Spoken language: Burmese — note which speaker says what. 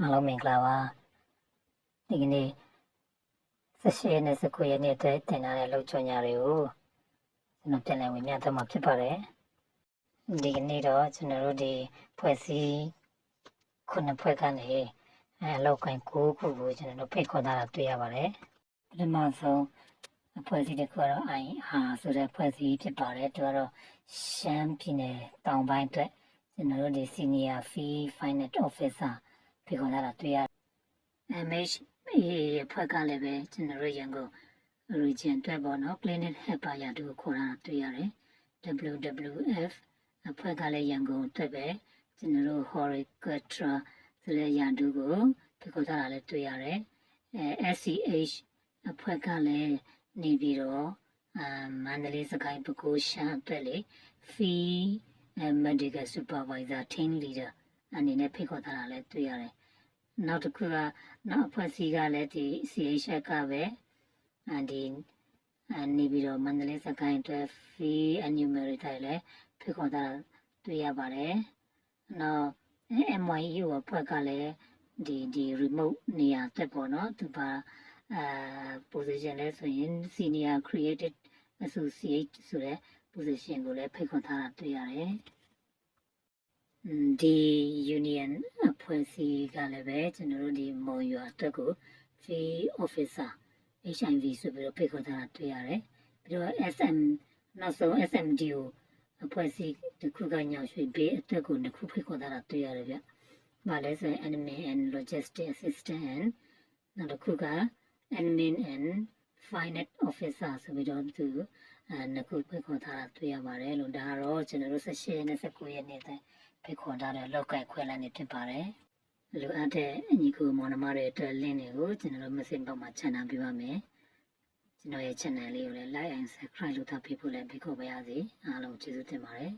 Speaker 1: အားလုံးမင်္ဂလာပါဒီကနေ့18ရက်နဲ့19ရက်နေ့အတွက်တင်ထားတဲ့လောက်ချွန်ညာတွေကိုကျွန်တော်ပြန်လည်ဝင်ပြသမှာဖြစ်ပါတယ်ဒီကနေ့တော့ကျွန်တော်တို့ဒီဖွဲ့စည်းခုနှစ်ဖွဲ့ကနေအဲလောက်ကိုင်း9ခုကိုကျွန်တော်တို့ဖိတ်ခေါ်ထားတာတွေ့ရပါတယ်ပထမဆုံးအဖွဲ့အစည်းတစ်ခုကတော့ IR ဆိုတဲ့ဖွဲ့စည်းဖြစ်ပါတယ်သူကတော့ရှမ်းပြည်နယ်တောင်ပိုင်းအတွက်ကျွန်တော်တို့ဒီ Senior Fee Finance Officer ဖိတ်ခေါ်လာတာတွေ့ရ MH အဖွဲ့ကလည်းပဲကျွန်တော်တို့ရန်ကုန် region အတွက်ပေါ့နော် clinic helper ရတူကိုခေါ်လာတာတွေ့ရတယ် WWF အဖွဲ့ကလည်းရန်ကုန်အတွက်ပဲကျွန်တော်တို့ Horicatra ဆိုတဲ့ရန်တူကိုဖိတ်ခေါ်လာတာလည်းတွေ့ရတယ်အဲ SCH အဖွဲ့ကလည်းနေပြီးတော့အမန္တလေးစကိုင်းပဲခူးရှမ်းအတွက်လေ fee medical supervisor team leader အနေနဲ့ဖိတ်ခေါ်ထားတာလည်းတွေ့ရတယ်။နောက်တစ်ခုကနောက်အဖွဲ့အစည်းကလည်းဒီ CH ကပဲအဲဒီအနေပြီးတော့မန္တလေးစကိုင်းအတွက် fee enumerator လည်းဖိတ်ခေါ်ထားတာတွေ့ရပါတယ်။နောက် MYU အဖွဲ့ကလည်းဒီဒီ remote နေရာတက်ပေါ့နော်သူပါအာ position လဲဆိုရင် senior creative associate ဆိုတဲ့ position ကိုလည်းဖိတ်ခေါ်ထားတာတွေ့ရတယ်။ ဒီ union အဖွဲ့အစည်းကလည်းပဲကျွန်တော်တို့ဒီမွန်ရွာအတွက်ကို field officer HIV ဆိုပြီးတော့ဖိတ်ခေါ်ထားတာတွေ့ရတယ်။ပြီးတော့ SM နောက်ဆုံး SMDO အဖွဲ့အစည်းတစ်ခုကညောင်ရွှေဘေးအတွက်ကိုတစ်ခုဖိတ်ခေါ်ထားတာတွေ့ရတယ်ဗျ။ဘာလဲဆိုရင် admin and logistic assistant နောက်တစ်ခုက admin and finance officer ဆိုပြီးတော့သူအဲနှစ်ခုဖိတ်ခေါ်ထားတာတွေ့ရပါတယ်လို့ဒါကတော့ကျွန်တော်တို့18နဲ့19ရက်နေ့တိုင်ဖိတ်ခေါ်ထားတဲ့လောက်ကင်ခွဲလန်းနေဖြစ်ပါတယ်လိုအပ်တဲ့အညီကိုမောင်နှမတွေအတွက် link တွေကိုကျွန်တော်တို့ message box မှာ channel ပေးပါမယ်ကျွန်တော်ရဲ့ channel လေးကိုလည်း like and subscribe လုပ်ထားပေးဖို့လည်းဖိတ်ခေါ်ပါရစေအားလုံးကျေးဇူးတင်ပါတယ်